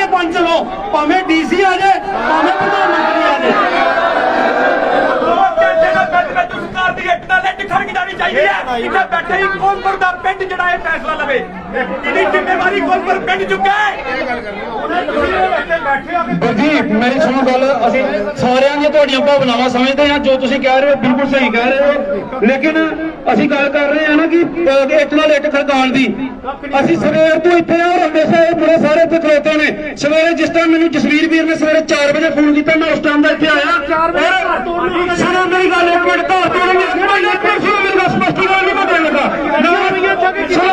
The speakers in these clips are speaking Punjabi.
ਸਾਰੇ ਪੰਚ ਲੋ ਭਾਵੇਂ ਡੀਸੀ ਆ ਜਾਏ ਭਾਵੇਂ ਪ੍ਰਧਾਨ ਮੰਤਰੀ ਆ ਜਾਏ। ਇੱਥੇ ਬੈਠੇ ਹੀ ਕੋਲਪੁਰ ਦਾ ਪਿੰਡ ਜਿਹੜਾ ਇਹ ਫੈਸਲਾ ਲਵੇ? ਇਹਦੀ ਜ਼ਿੰਮੇਵਾਰੀ ਕੋਲਪੁਰ ਪਿੰਡ ਚੁੱਕਾ ਹੈ? ਜੀ ਮੇਰੀ ਸੁਣੋ ਗੱਲ। ਅਸੀਂ ਸਾਰਿਆਂ ਦੀਆਂ ਤੁਹਾਡੀਆਂ ਭਾਵਨਾਵਾਂ ਸਮਝਦੇ ਹਾਂ ਜੋ ਤੁਸੀਂ ਕਹਿ ਰਹੇ ਹੋ ਬਿਲਕੁਲ ਸਹੀ ਕਹਿ ਰਹੇ ਹੋ। ਲੇਕਿਨ ਅਸੀਂ ਗੱਲ ਕਰ ਰਹੇ ਹਾਂ ਨਾ ਕਿ ਇੱਕ ਨਾਲ ਇੱਕ ਖੜਕਾਉਣ ਦੀ। ਅਸੀਂ ਸਵੇਰ ਤੋਂ ਇੱਥੇ ਆ ਔਰ ਹਮੇਸ਼ਾ ਇਹ ਮੁੰਡੇ ਸਾਰੇ ਇੱਥੇ ਖਲੋਤੇ ਨੇ। ਸਵੇਰੇ ਜਿਸ ਟਾਈਮ ਮੈਨੂੰ ਜਸਵੀਰ ਵੀਰ ਨੇ ਸਵੇਰੇ 4 ਵਜੇ ਫੋਨ ਕੀਤਾ ਮੈਂ ਉਸ ਟਾਈਮ ਦਾ ਇੱਥੇ ਆਇਆ। 4 ਵਜੇ ਸੁਣੋ ਮੇਰੀ ਗੱਲ ਇੱਕ ਮਿੰਟ ਘਰ ਤੋੜਨ ਭਾਈ ਇੱਕ ਮਿੰਟ ਸੁਣੋ ਮੇਰੀ ਗੱਲ ਸਪਸ਼ਟੀਕਰਨ ਨਹੀਂ ਮੈਂ ਦੇਣ ਲੱਗਾ ਨਾ ਸੁਣੋ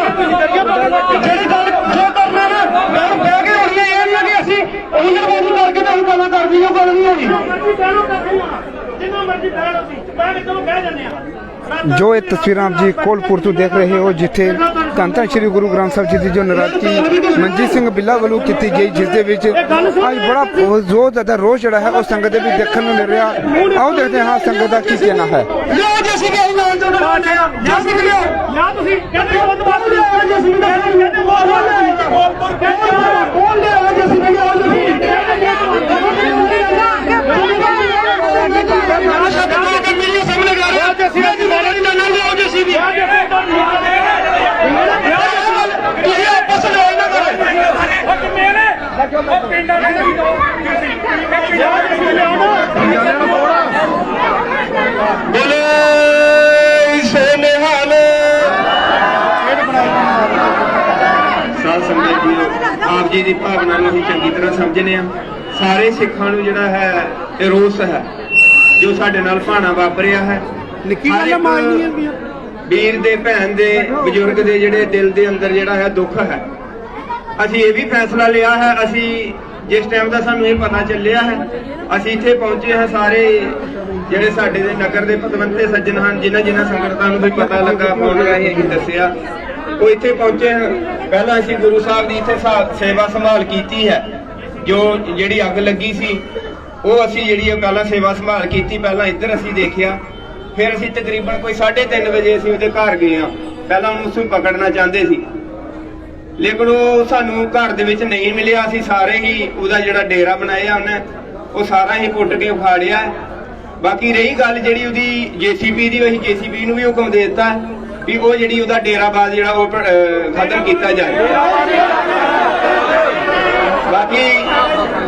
ਜਿਹੜੀ ਗੱਲ ਜੋ ਕਰਨਾ ਨਾ ਮੈਂ ਬਹਿ ਕੇ ਹੋਣੀ ਹੈ ਇਹ ਨਹੀਂ ਕਿ ਅਸੀਂ ਉਹੀ ਜਲਬਾਜ਼ੀ ਕਰਕੇ ਤਾਂ ਅਸੀਂ ਗੱਲਾਂ ਕਰਦੀ ਹਾਂ ਗੱਲ ਨਹੀਂ ਹੋਣੀ। ਜਿੰਨਾ ਮਰਜ਼ੀ ਬਹਿਣ ਅਸੀਂ ਬਹਿਣ ਚਲੋ ਬਹਿ ਜੰਨੇ ਆ ਜੋ ਇਹ ਤਸਵੀਰਾਂ ਆਪ ਜੀ ਕੋਲਪੁਰ ਤੋਂ ਦੇਖ ਰਹੇ ਹੋ ਜਿੱਥੇ ਧੰਨ ਧੰਨ ਸ੍ਰੀ ਗੁਰੂ ਗ੍ਰੰਥ ਸਾਹਿਬ ਜੀ ਦੀ ਜੋ ਨਰਾਤੀ ਮਨਜੀਤ ਸਿੰਘ ਬਿੱਲਾ ਵੱਲੋਂ ਕੀਤੀ ਗਈ ਜਿਸ ਦੇ ਵਿੱਚ ਅੱਜ ਬੜਾ ਬਹੁਤ ਜ਼ਿਆਦਾ ਰੋਸ਼ ਜਿਹੜਾ ਹੈ ਉਹ ਸੰਗਤ ਦੇ ਵਿੱਚ ਦੇਖਣ ਨੂੰ ਮਿਲ ਰਿਹਾ। ਆਓ ਦੇਖਦੇ ਹਾਂ ਸੰਗਤ ਦਾ ਕੀ ਕਹਿਣਾ ਹੈ। ਲੋ ਜੇ ਅਸੀਂ ਗਏ ਨਾਲ ਤੋਂ ਬਾਅਦ ਜਾਂ। ਅਸੀਂ ਲਿਓ ਜਾਂ ਤੁਸੀਂ। ਕਹਿੰਦੇ ਹੋ ਤਾਂ ਬਾਤ ਜੇ ਅਸੀਂ ਕਹਿੰਦੇ ਕੋਲਪੁਰ ਕਹਿੰਦੇ ਕੌਣ ਲਿਆ ਜੇ ਅਸੀਂ ਗਏ ਆਓ ਤੁਸੀਂ ਨਾ ਸ਼ਬਦ ਬੋਲ ਕੇ ਮੇਰੇ ਸਾਹਮਣੇ ਗਾ ਰਹੇ ਜੇ ਅਸੀਂ ਅੱਜ ਮਾਰਾ ਨਹੀਂ ਨਾ ਲਿਓ ਜੇ ਅਸੀਂ ਵੀ ਤੁਸੀਂ ਆਪਸ ਵਿੱਚ ਲੜਾਈ ਨਾ ਕਰੋ ਪਿੰਡਾਂ ਬੋਲੇ ਸੇ ਨਿਹਾਲ ਸਾਧ ਸੰਗਤ ਜੀ ਆਪ ਜੀ ਦੀ ਭਾਵਨਾ ਨੂੰ ਅਸੀਂ ਚੰਗੀ ਤਰ੍ਹਾਂ ਸਮਝਨੇ ਆ ਸਾਰੇ ਸਿੱਖਾਂ ਨੂੰ ਜਿਹੜਾ ਹੈ ਇਹ ਰੋਸ ਹੈ ਜੋ ਸਾਡੇ ਨਾਲ ਭਾਣਾ ਵਾਪਰਿਆ ਹੈ। ਨਿੱਕੀ ਗੱਲ ਮਾਰਨੀ ਹੈ। ਵੀਰ ਦੇ ਭੈਣ ਦੇ ਬਜ਼ੁਰਗ ਦੇ ਜਿਹੜੇ ਦਿਲ ਦੇ ਅੰਦਰ ਜਿਹੜਾ ਹੈ ਦੁੱਖ ਹੈ। ਅਸੀਂ ਇਹ ਵੀ ਫੈਸਲਾ ਲਿਆ ਹੈ ਅਸੀਂ ਜਿਸ ਟਾਈਮ ਦਾ ਸਾਨੂੰ ਇਹ ਪਤਾ ਚੱਲਿਆ ਹੈ ਅਸੀਂ ਇੱਥੇ ਪਹੁੰਚੇ ਹਾਂ ਸਾਰੇ ਜਿਹੜੇ ਸਾਡੇ ਦੇ ਨਗਰ ਦੇ ਪਤਵੰਤੇ ਸੱਜਣ ਹਨ ਜਿਨ੍ਹਾਂ ਜਿਨ੍ਹਾਂ ਸੰਗਤਾਂ ਨੂੰ ਵੀ ਪਤਾ ਲੱਗਾ ਫੋਨ ਰਾਹੀਂ ਅਸੀਂ ਦੱਸਿਆ। ਉਹ ਇੱਥੇ ਪਹੁੰਚੇ ਹਨ। ਪਹਿਲਾਂ ਅਸੀਂ ਗੁਰੂ ਸਾਹਿਬ ਦੀ ਇੱਥੇ ਸੇਵਾ ਸੰਭਾਲ ਕੀਤੀ ਹੈ। ਜੋ ਜਿਹੜੀ ਅੱਗ ਲੱਗੀ ਸੀ, ਉਹ ਅਸੀਂ ਜਿਹੜੀ ਉਹ ਪਹਿਲਾਂ ਸੇਵਾ ਸੰਭਾਲ ਕੀਤੀ, ਪਹਿਲਾਂ ਇੱਧਰ ਅਸੀਂ ਦੇਖਿਆ। ਫਿਰ ਅਸੀਂ ਤਕਰੀਬਨ ਕੋਈ 3:30 ਵਜੇ ਅਸੀਂ ਉਹਦੇ ਘਰ ਗਏ ਆ ਪਹਿਲਾਂ ਉਹਨੂੰ ਉਸ ਪਕੜਨਾ ਚਾਹੁੰਦੇ ਸੀ। ਲੇਕਿਨ ਉਹ ਸਾਨੂੰ ਘਰ ਦੇ ਵਿੱਚ ਨਹੀਂ ਮਿਲਿਆ। ਅਸੀਂ ਸਾਰੇ ਹੀ ਉਹਦਾ ਜਿਹੜਾ ਡੇਰਾ ਬਣਾਇਆ ਉਹਨੇ, ਉਹ ਸਾਰਾ ਹੀ ਕੁੱਟ ਕੇ ਉਖਾੜਿਆ। ਬਾਕੀ ਰਹੀ ਗੱਲ ਜਿਹੜੀ ਉਹਦੀ ਜੀਸੀਬੀ ਦੀ, ਉਹੀ ਜੀਸੀਬੀ ਨੂੰ ਵੀ ਹੁਕਮ ਦੇ ਦਿੱਤਾ। ਵੀ ਉਹ ਜਿਹੜੀ ਉਹਦਾ ਡੇਰਾਬਾਜ਼ ਜਿਹੜਾ ਉਹ ਖਤਮ ਕੀਤਾ ਜਾਏ। ਬਾਕੀ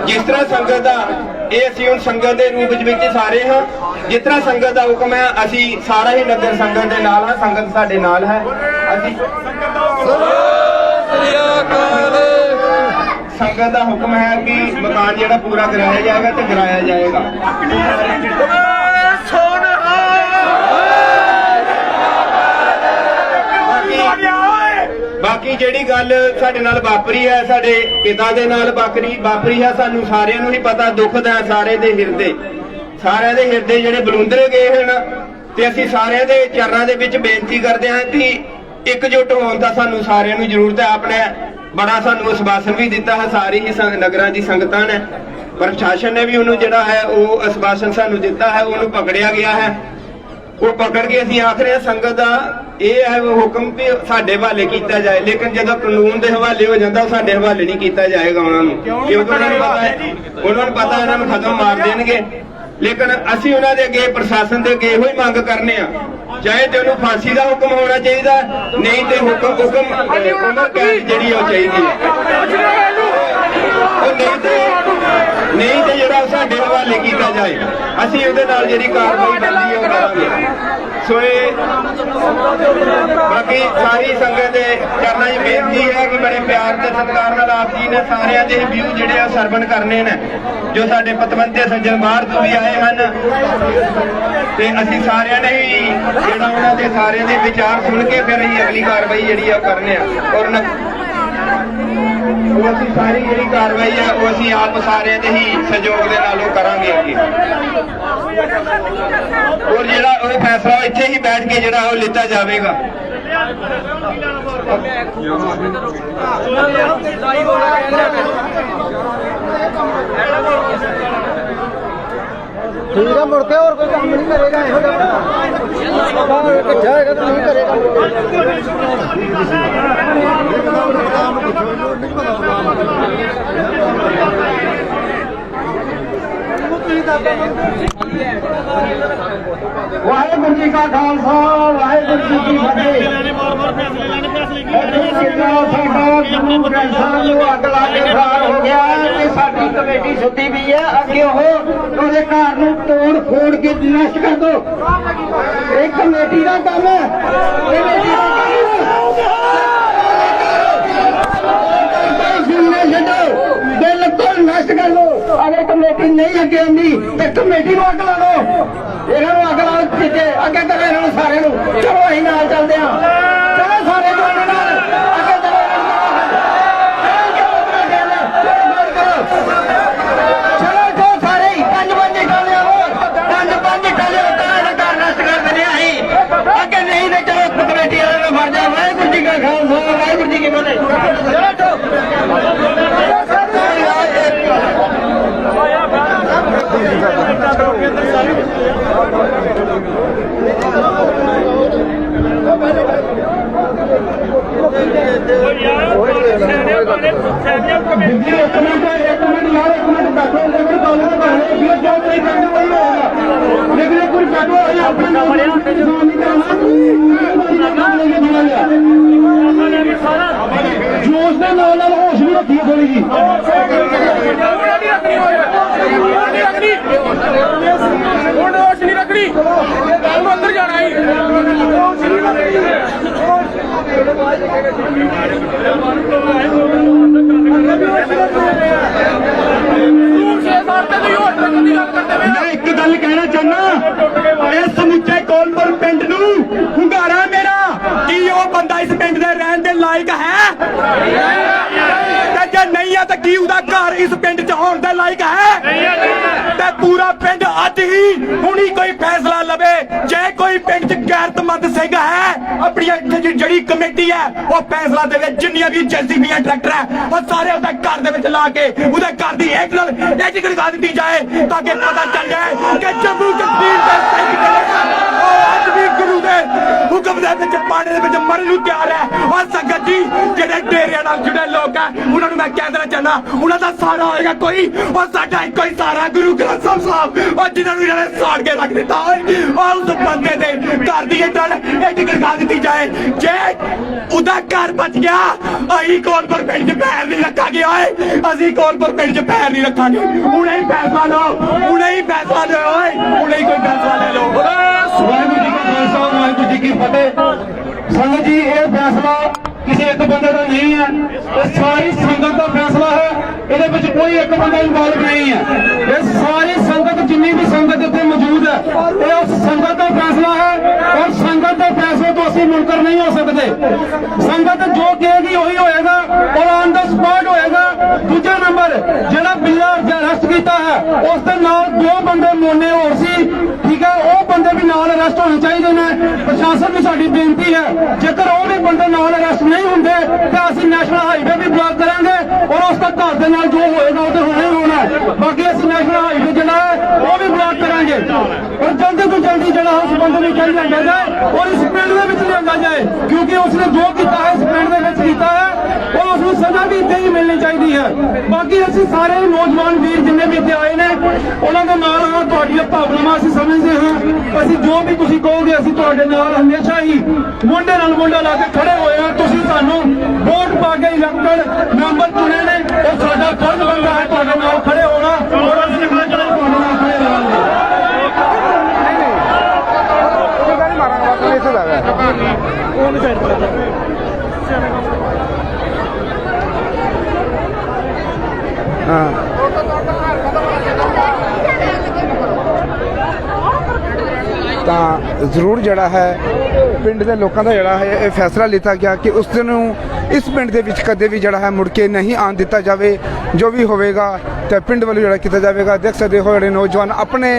ਜਿਸ ਤਰ੍ਹਾਂ ਸੰਗਤ ਦਾ ਇਹ ਅਸੀਂ ਹੁਣ ਸੰਗਤ ਦੇ ਰੂਪ ਵਿੱਚ ਵਿੱਚ ਸਾਰੇ ਹਾਂ। ਜਿਸ ਤਰ੍ਹਾਂ ਸੰਗਤ ਦਾ ਹੁਕਮ ਹੈ, ਅਸੀਂ ਸਾਰਾ ਹੀ ਨਗਰ ਸੰਗਤ ਦੇ ਨਾਲ ਹਾਂ, ਸੰਗਤ ਸਾਡੇ ਨਾਲ ਹੈ। ਅਸੀਂ ਸੰਗਤ ਦਾ ਹੁਕਮ ਹੈ ਕਿ ਮਕਾਨ ਜਿਹੜਾ ਪੂਰਾ ਕਰਾਇਆ ਜਾਏਗਾ ਤੇ ਕਰਾਇਆ ਜਾਏਗਾ। ਬਾਕੀ ਜਿਹੜੀ ਗੱਲ ਸਾਡੇ ਨਾਲ ਵਾਪਰੀ ਹੈ, ਸਾਡੇ ਪਿਤਾ ਦੇ ਨਾਲ ਵਾਪਰੀ ਵਾਪਰੀ ਹੈ, ਸਾਨੂੰ ਸਾਰਿਆਂ ਨੂੰ ਹੀ ਪਤਾ, ਦੁੱਖ ਹੈ ਸਾਰੇ ਦੇ ਹਿਰਦੇ। ਸਾਰਿਆਂ ਦੇ ਹਿਰਦੇ ਜਿਹੜੇ ਬਲੁੰਦਰੇ ਗਏ ਹਨ ਤੇ ਅਸੀਂ ਸਾਰਿਆਂ ਦੇ ਚਰਨਾਂ ਦੇ ਵਿੱਚ ਬੇਨਤੀ ਕਰਦੇ ਹਾਂ ਕਿ ਇਕਜੁੱਟ ਹੋਣ ਦਾ ਸਾਨੂੰ ਸਾਰਿਆਂ ਨੂੰ ਜ਼ਰੂਰਤ ਹੈ। ਆਪਣੇ ਬੜਾ ਸਾਨੂੰ ਅਸਵਾਸਨ ਵੀ ਦਿੱਤਾ ਹੈ, ਸਾਰੀ ਹੀ ਨਗਰਾਂ ਦੀ ਸੰਗਤਾਂ ਨੇ। ਪ੍ਰਸ਼ਾਸਨ ਨੇ ਵੀ ਉਹਨੂੰ ਜਿਹੜਾ ਹੈ, ਉਹ ਅਸਵਾਸਨ ਸਾਨੂੰ ਦਿੱਤਾ ਹੈ, ਉਹਨੂੰ ਪਕੜਿਆ ਗਿਆ ਹੈ। ਉਹ ਪਕੜ ਕੇ ਅਸੀਂ ਆਖ ਰਹੇ ਹਾਂ, ਸੰਗਤ ਦਾ ਇਹ ਹੈ ਹੁਕਮ ਕਿ ਸਾਡੇ ਹਵਾਲੇ ਕੀਤਾ ਜਾਏ ਲੇਕਿਨ ਜਦੋਂ ਕਾਨੂੰਨ ਦੇ ਹਵਾਲੇ ਹੋ ਜਾਂਦਾ ਉਹ ਸਾਡੇ ਹਵਾਲੇ ਨਹੀਂ ਕੀਤਾ ਜਾਏਗਾ ਉਹਨਾਂ ਨੂੰ। ਕਿਉਂਕਿ ਉਹਨਾਂ ਨੂੰ ਪਤਾ ਹੈ ਉਹਨਾਂ ਨੂੰ ਪਤਾ ਇਹਨਾਂ ਨੂੰ ਖਤਮ ਮਾਰ ਦੇਣਗੇ। ਲੇਕਿਨ ਅਸੀਂ ਉਹਨਾਂ ਦੇ ਅੱਗੇ ਪ੍ਰਸ਼ਾਸਨ ਦੇ ਅੱਗੇ ਇਹੋ ਹੀ ਮੰਗ ਕਰਨੇ ਆ ਚਾਹੇ ਤੇ ਉਹਨੂੰ ਫਾਂਸੀ ਦਾ ਹੁਕਮ ਹੋਣਾ ਚਾਹੀਦਾ ਨਹੀਂ ਤੇ ਹੁਕਮ ਹੁਕਮ ਉਮਰ ਕੈਦ ਜਿਹੜੀ ਉਹ ਚਾਹੀਦੀ ਹੈ। ਉਹ ਨਹੀਂ ਤੇ ਨਹੀਂ ਸਾਡੇ ਹਵਾਲੇ ਕੀਤਾ ਜਾਏ। ਅਸੀਂ ਉਹਦੇ ਨਾਲ ਜਿਹੜੀ ਕਾਰਵਾਈ ਬਣਦੀ ਹੈ, ਉਹ ਕਰਾਂਗੇ। ਸੋ ਇਹ ਬਾਕੀ ਸਾਰੀ ਸੰਗਤ ਦੇ ਚਰਨਾਂ 'ਚ ਬੇਨਤੀ ਹੈ ਕਿ ਬੜੇ ਪਿਆਰ ਤੇ ਸਤਿਕਾਰ ਨਾਲ ਆਪ ਜੀ ਨੇ ਸਾਰਿਆਂ ਦੇ ਵਿਊ ਜਿਹੜੇ ਆ ਸਰਵਣ ਕਰਨੇ ਨੇ, ਜੋ ਸਾਡੇ ਪਤਵੰਤੇ ਸੱਜਣ ਬਾਹਰ ਤੋਂ ਵੀ ਆਏ ਹਨ। ਤੇ ਅਸੀਂ ਸਾਰਿਆਂ ਨੇ ਹੀ ਜਿਹੜਾ ਉਹਨਾਂ ਦੇ ਸਾਰਿਆਂ ਦੇ ਵਿਚਾਰ ਸੁਣ ਕੇ ਫਿਰ ਅਸੀਂ ਅਗਲੀ ਕਾਰਵਾਈ ਜਿਹੜੀ ਆ ਕਰਨੇ ਆ। ਔਰ ਉਹ ਅਸੀਂ ਸਾਰੀ ਜਿਹੜੀ ਕਾਰਵਾਈ ਹੈ ਉਹ ਅਸੀਂ ਆਪ ਸਾਰਿਆਂ ਦੇ ਹੀ ਸਹਿਯੋਗ ਦੇ ਨਾਲ ਉਹ ਕਰਾਂਗੇ ਅੱਗੇ। ਔਰ ਜਿਹੜਾ ਉਹ ਫੈਸਲਾ ਇੱਥੇ ਹੀ ਬੈਠ ਕੇ ਜਿਹੜਾ ਉਹ ਲਿੱਤਾ ਜਾਵੇਗਾ। ਠੀਕ ਹੈ ਮੁੜ ਕੇ ठीक है मुड़के और कोई काम नहीं करेगा इकट्ठा होगा तो नहीं करेगा वाहेगुरु जी का खालसा वाहेगुरु जी की फतेह ਕੀ ਸਾਹਿਬ ਨੂੰ ਅੱਗ ਲਾ ਕੇ ਖਾਰ ਹੋ ਗਿਆ ਤੇ ਸਾਡੀ ਕਮੇਟੀ ਸੁੱਤੀ ਵੀ ਹੈ ਅੱਗੇ ਉਹ ਉਹਦੇ ਘਰ ਨੂੰ ਤੋੜ ਫੋੜ ਕੇ ਨਸ਼ਟ ਕਰ ਦੋ। ਇਹ ਕਮੇਟੀ ਦਾ ਕੰਮ ਹੈ। ਕਮੇਟੀ ਦਾ ਬਿਲਕੁਲ ਨਸ਼ਟ ਕਰ ਲੋ ਅਗਰ ਕਮੇਟੀ ਨਹੀਂ ਅੱਗੇ ਆਉਂਦੀ ਤੇ ਕਮੇਟੀ ਨੂੰ ਅੱਗ ਲਾ ਦੋ ਇਹਨਾਂ ਨੂੰ ਅੱਗ ਲਾਓ ਪਿੱਛੇ ਅੱਗੇ ਕਰੋ ਇਹਨਾਂ ਨੂੰ ਸਾਰਿਆਂ ਨੂੰ। ਚਲੋ ਅਸੀਂ ਨਾਲ ਚੱਲਦੇ ਹਾਂ ਚਲੋ ਸਾਰੇ ਜਵਾਨਾਂ ਨਾਲ ਅੱਗੇ ਚਲੋ ਚਲੋ ਜੋ ਸਾਰੇ ਹੀ ਪੰਜ ਪੰਜ ਟਾਲੇ ਆਓ ਪੰਜ ਪੰਜ ਟਾਲੇ ਤਾਂ ਇਹਦਾ ਘਰ ਨਸ਼ਟ ਕਰ ਦਿੰਦੇ ਹਾਂ ਅਸੀਂ ਅੱਗੇ ਨਹੀਂ ਤੇ ਚਲੋ ਕਮੇਟੀ ਵਾਲਿਆਂ ਨੂੰ ਫੜ ਜਾ ਵਾਹਿਗੁਰੂ ਜੀ ਕਾ ਖਾਲਸਾ ਵਾਹਿਗੁਰੂ ਜੀ ਕੀ ਫਤਿਹ ਚਲੋ ਸਿਆਣੇ ਬਾਣੇ ਸਿਆਣੇ ਕਮੇਟੀ ਜੀ ਇੱਕ ਮਿੰਟ ਇੱਕ ਮਿੰਟ ਯਾਰ ਇੱਕ ਮਿੰਟ ਬੈਠੋ ਲੇਕਿਨ ਗੱਲ ਨਾ ਕਰੋ ਇਹ ਜੋ ਨਹੀਂ ਕਰਨਾ ਵਹੀ ਹੋਏਗਾ ਲੇਕਿਨ ਇੱਕ ਮਿੰਟ ਬੈਠੋ ਇਹ ਆਪਣੇ ਨਾਲ ਬੜਿਆ ਇੰਤਜ਼ਾਮ ਨਹੀਂ ਕਰਨਾ ਜੋਸ਼ ਦੇ ਨਾਲ ਨਾਲ ਹੋਸ਼ ਵੀ ਰੱਖੀ ਥੋੜੀ ਜੀ ਹੁਣ ਹੋਸ਼ ਨਹੀਂ ਰੱਖਣੀ ਹੁਣ ਅੰਦਰ ਜਾਣਾ ਹੀ ਮੈਂ ਇੱਕ ਗੱਲ ਕਹਿਣਾ ਚਾਹੁੰਦਾ ਇਹ ਸਮੁੱਚੇ ਕੋਲਪੁਰ ਪਿੰਡ ਨੂੰ ਹੁੰਗਾਰਾ ਮੇਰਾ। ਕੀ ਉਹ ਬੰਦਾ ਇਸ ਪਿੰਡ ਦੇ ਰਹਿਣ ਦੇ ਲਾਇਕ ਹੈ? ਤੇ ਜੇ ਨਹੀਂ ਹੈ ਤਾਂ ਕੀ ਉਹਦਾ ਘਰ ਇਸ ਪਿੰਡ 'ਚ ਹੋਣ ਦੇ ਲਾਇਕ ਹੈ? ਤੇ ਪੂਰਾ ਪਿੰਡ ਅੱਜ ਹੀ ਹੁਣੀ ਕੋਈ ਫੈਸਲਾ ਲਵੇ। ਜੇ ਕੋਈ ਪਿੰਡ 'ਚ ਗੈਰਤਮੰਦ ਸਿੰਘ ਹੈ ਆਪਣੀ ਇੱਥੇ ਜਿਹੜੀ ਕਮੇਟੀ ਹੈ, ਉਹ ਫੈਸਲਾ ਦੇਵੇ। ਜਿੰਨੀਆਂ ਵੀ ਜੈਸੀਬੀਆਂ ਟਰੈਕਟਰ ਹੈ, ਉਹ ਸਾਰੇ ਉਹਦੇ ਘਰ ਦੇ ਵਿੱਚ ਲਾ ਕੇ, ਉਹਦੇ ਘਰ ਦੀ ਇੱਕ ਨਾਲ ਐਜੀ ਕਰਵਾ ਦਿੱਤੀ ਜਾਏ, ਤਾਂ ਕਿ ਪਤਾ ਚੱਲ ਜਾਏ ਕਿ ਜੰਮੂ ਕਸ਼ਮੀਰ ਦੇ ਸਿੰਘ ਜਿਹੜੇ ਉਹ ਅੱਜ ਵੀ ਹੁਕਮ ਦੇ ਵਿੱਚ ਪਾਣੀ ਦੇ ਵਿੱਚ ਮਰਨ ਨੂੰ ਤਿਆਰ ਹੈ। ਔਰ ਸੰਗਤ ਜੀ, ਜਿਹੜੇ ਡੇਰਿਆਂ ਨਾਲ ਜੁੜੇ ਲੋਕ ਆ ਉਹਨਾਂ ਨੂੰ ਮੈਂ ਕਹਿ ਦੇਣਾ ਚਾਹੁੰਦਾ, ਉਹਨਾਂ ਦਾ ਸਹਾਰਾ ਹੋਏਗਾ ਕੋਈ, ਔਰ ਸਾਡਾ ਇੱਕੋ ਹੀ ਸਹਾਰਾ ਗੁਰੂ ਗ੍ਰੰਥ ਸਾਹਿਬ ਸਾਹਿਬ, ਔਰ ਜਿਨ੍ਹਾਂ ਨੂੰ ਇਹਨਾਂ ਨੇ ਸਾੜ ਕੇ ਰੱਖ ਦਿੱਤਾ ਓਏ ਔਰ ਉਸ ਬੰਦੇ ਦੇ ਘਰ ਦੀ ਇਹ ਟਲ ਇਹ ਟਿਕਟ ਦਿੱਤੀ ਜਾਏ, ਜੇ ਉਹਦਾ ਘਰ ਬਚ ਗਿਆ, ਅਸੀਂ ਕੋਲਪੁਰ ਪਿੰਡ 'ਚ ਪੈਰ ਨਹੀਂ ਰੱਖਾਂਗੇ, ਓਏ। ਅਸੀਂ ਕੋਲਪੁਰ ਪਿੰਡ 'ਚ ਪੈਰ ਨਹੀਂ ਰੱਖਾਂਗੇ। ਹੁਣੇ ਹੀ ਫੈਸਲਾ ਲਓ, ਹੁਣੇ ਹੀ ਫੈਸਲਾ ਲਓ ਓਏ ਹੁਣੇ ਹੀ ਕੋਈ ਫੈਸਲਾ ਲੈ ਲਓ ਵਾਹਿਗੁਰੂ ਜੀ ਕਾ ਖਾਲਸਾ ਵਾਹਿਗੁਰੂ ਜੀ ਕੀ ਫਤਿਹ ਸੰਗਤ ਜੀ, ਇਹ ਫੈਸਲਾ ਕਿਸੇ ਇੱਕ ਬੰਦੇ ਦਾ ਨਹੀਂ ਹੈ। ਇਹ ਸਾਰੀ ਸੰਗਤ ਦਾ ਫੈਸਲਾ ਹੈ। ਇਹਦੇ ਵਿੱਚ ਕੋਈ ਇੱਕ ਬੰਦਾ ਇਨਵੋਲਵ ਨਹੀਂ ਹੈ। ਇਹ ਸਾਰੀ ਸੰਗਤ, ਜਿੰਨੀ ਵੀ ਸੰਗਤ ਇੱਥੇ ਮੌਜੂਦ ਹੈ, ਇਹ ਉਸ ਸੰਗਤ ਦਾ ਫੈਸਲਾ ਹੈ ਔਰ ਸੰਗਤ ਦੇ ਫੈਸਲੇ ਤੋਂ ਅਸੀਂ ਮੁਨਕਰ ਨਹੀਂ ਹੋ ਸਕਦੇ। ਸੰਗਤ ਜੋ ਕਹੇਗੀ ਉਹੀ ਹੋਏਗਾ, ਔਰ ਆਨ ਦਾ ਸਪੌਟ ਹੋਏਗਾ। ਦੂਜਾ ਨੰਬਰ, ਜਿਹੜਾ ਬਿੱਲਾ ਅਰੈਸਟ ਕੀਤਾ ਹੈ, ਉਸ ਦੇ ਨਾਲ ਦੋ ਬੰਦੇ ਮੋਨੇ ਹੋਰ ਸੀ, ਠੀਕ ਹੈ? ਉਹ ਬੰਦੇ ਵੀ ਨਾਲ ਅਰੈਸਟ ਹੋਣੇ ਚਾਹੀਦੇ ਨੇ। ਪ੍ਰਸ਼ਾਸਨ ਨੂੰ ਸਾਡੀ ਬੇਨਤੀ ਹੈ, ਜੇਕਰ ਉਹ ਵੀ ਬੰਦੇ ਨਾਲ ਅਰੈਸਟ ਨਹੀਂ ਹੁੰਦੇ, ਤਾਂ ਅਸੀਂ ਨੈਸ਼ਨਲ ਹਾਈਵੇ ਵੀ ਬਲਾਕ ਕਰਾਂਗੇ, ਔਰ ਉਸ ਦਾ ਘਰ ਦੇ ਨਾਲ ਜੋ ਹੋਏਗਾ ਉਹ ਤੇ ਹੋਣਾ ਹੀ ਹੋਣਾ ਹੈ। ਬਾਕੀ ਅਸੀਂ ਨੈਸ਼ਨਲ ਹਾਈਵੇ ਜਿਹੜਾ ਹੈ ਉਹ ਵੀ ਬਲੌਕ ਕਰਾਂਗੇ ਔਰ ਜਲਦੀ ਤੋਂ ਜਲਦੀ ਜਿਹੜਾ ਉਸ ਬੰਦੇ ਜਾਂਦਾ ਜਾਏ ਔਰ ਇਸ ਪਿੰਡ ਦੇ ਵਿੱਚ ਲਿਆਂਦਾ ਜਾਏ, ਕਿਉਂਕਿ ਉਸਨੇ ਜੋ ਕੀਤਾ ਹੈ ਇਸ ਪਿੰਡ ਦੇ ਵਿੱਚ ਕੀਤਾ ਹੈ ਉਹ ਉਸ ਨੂੰ ਸਜ਼ਾ ਵੀ ਇੱਥੇ ਹੀ ਮਿਲਣੀ ਚਾਹੀਦੀ ਹੈ। ਬਾਕੀ ਅਸੀਂ ਸਾਰੇ ਨੌਜਵਾਨ ਵੀਰ ਜਿੰਨੇ ਵੀ ਇੱਥੇ ਆਏ ਨੇ, ਉਹਨਾਂ ਦੇ ਨਾਲ ਹਾਂ ਤੁਹਾਡੀਆਂ ਭਾਵਨਾਵਾਂ ਅਸੀਂ ਸਮਝਦੇ ਹਾਂ। ਅਸੀਂ ਜੋ ਵੀ ਤੁਸੀਂ ਕਹੋਗੇ, ਅਸੀਂ ਤੁਹਾਡੇ ਨਾਲ ਹਮੇਸ਼ਾ ਹੀ ਮੋਢੇ ਨਾਲ ਮੁੰਡਾ ਲਾ ਕੇ ਖੜੇ ਹੋਏ ਹਾਂ। ਤੁਸੀਂ ਸਾਨੂੰ ਵੋਟ ਪਾ ਕੇ ਇਲੈਕਟਡ ਮੈਂਬਰ ਚੁਣੇ ਨੇ, ਉਹ ਸਾਡਾ ਫਰਜ਼ ਬਣਦਾ ਹੈ ਤੁਹਾਡੇ ਨਾਲ ਖੜੇ ਹੋਣਾ। ਔਰ ਅਸੀਂ ਤੁਹਾਡੇ ਨਾਲ ਖੜੇ ਰਹਾਂਗੇ ਉਹ ਗੱਲ ਮਾਰਾਂਗਾ ਤੂੰ ਇੱਥੇ ਦਾ ਉਹਨੂੰ ਸਾਈਡ ਕਰ ਸਿਆਣੇ ਕੰਮ ਹਾਂ ਤਾਂ ਜ਼ਰੂਰ ਜਿਹੜਾ ਹੈ, ਪਿੰਡ ਦੇ ਲੋਕਾਂ ਦਾ ਜਿਹੜਾ ਹੈ, ਇਹ ਫੈਸਲਾ ਲਿੱਤਾ ਗਿਆ ਕਿ ਉਸ ਦਿਨ ਨੂੰ ਇਸ ਪਿੰਡ ਦੇ ਵਿੱਚ ਕਦੇ ਵੀ ਜਿਹੜਾ ਹੈ ਮੁੜ ਕੇ ਨਹੀਂ ਆਉਣ ਦਿੱਤਾ ਜਾਵੇ। ਜੋ ਵੀ ਹੋਵੇਗਾ ਤੇ ਪਿੰਡ ਵੱਲੋਂ ਜਿਹੜਾ ਕੀਤਾ ਜਾਵੇਗਾ, ਦੇਖ ਸਕਦੇ ਹੋ ਜਿਹੜੇ ਨੌਜਵਾਨ ਆਪਣੇ,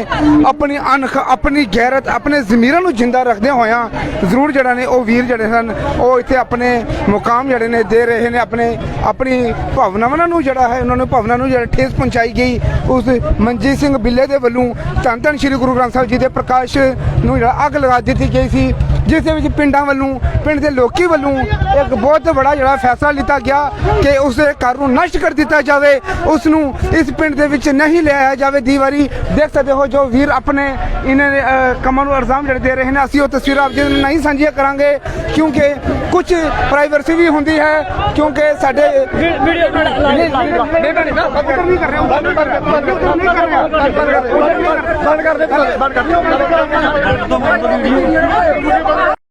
ਆਪਣੀ ਅਣਖ, ਆਪਣੀ ਗੈਰਤ, ਆਪਣੇ ਜ਼ਮੀਰਾਂ ਨੂੰ ਜਿੰਦਾ ਰੱਖਦੇ ਹੋਇਆਂ ਜ਼ਰੂਰ ਜਿਹੜਾ ਨੇ ਉਹ ਵੀਰ ਜਿਹੜੇ ਹਨ, ਉਹ ਇੱਥੇ ਆਪਣੇ ਮੁਕਾਮ ਜਿਹੜੇ ਨੇ ਦੇ ਰਹੇ ਨੇ, ਆਪਣੇ, ਆਪਣੀ ਭਾਵਨਾਵਾਂ ਨੂੰ ਜਿਹੜਾ ਹੈ, ਉਹਨਾਂ ਨੂੰ ਭਾਵਨਾ ਨੂੰ ਜਿਹੜਾ ਠੇਸ ਪਹੁੰਚਾਈ ਗਈ। ਉਸ ਮਨਜੀਤ ਸਿੰਘ ਬਿੱਲੇ ਦੇ ਵੱਲੋਂ ਧੰਨ ਧੰਨ ਸ੍ਰੀ ਗੁਰੂ ਗ੍ਰੰਥ ਸਾਹਿਬ ਜੀ ਦੇ ਪ੍ਰਕਾਸ਼ ਨੂੰ ਜਿਹੜਾ ਅੱਗ ਲਗਾ ਦਿੱਤੀ ਗਈ ਸੀ। ਜਿਸ ਦੇ ਵਿੱਚ ਪਿੰਡਾਂ ਵੱਲੋਂ ਪਿੰਡ ਦੇ ਲੋਕੀ ਵੱਲੋਂ ਇੱਕ ਬਹੁਤ ਬੜਾ ਜਿਹੜਾ ਫੈਸਲਾ ਲਿੱਤਾ ਗਿਆ ਕਿ ਉਸ ਦੇ ਘਰ ਨੂੰ ਨਸ਼ਟ ਕਰ ਦਿੱਤਾ ਜਾਵੇ ਉਸ ਨੂੰ ਇਸ ਪਿੰਡ ਦੇ ਵਿੱਚ ਨਹੀਂ ਲਿਆਇਆ ਜਾਵੇ ਦੀ ਵਾਰੀ ਦੇਖ ਸਕਦੇ ਹੋ ਜੋ ਵੀਰ ਆਪਣੇ ਇਹਨਾਂ ਦੇ, ਕੰਮਾਂ ਨੂੰ ਅਰਜ਼ਾਮ ਜਿਹੜੇ ਦੇ ਰਹੇ ਨੇ ਅਸੀਂ ਉਹ ਤਸਵੀਰਾਂ ਆਪ ਜੀ ਨੂੰ ਨਹੀਂ ਸਾਂਝੀਆਂ ਕਰਾਂਗੇ ਕਿਉਂਕਿ ਕੁਝ ਪ੍ਰਾਈਵੇਸੀ ਵੀ ਹੁੰਦੀ ਹੈ ਕਿਉਂਕਿ ਸਾਡੇ ਵੀਡੀਓ ਨਹੀਂ ਕਰ ਰਹੇ ਨਹੀਂ ਕਰ ਰਹੇ ਬੰਦ ਕਰ ਦੇ ਬੰਦ ਕਰ ਰਹੇ ਬੰਦ ਕਰ ਦੇ ਬੰਦ ਕਰ ਦੇ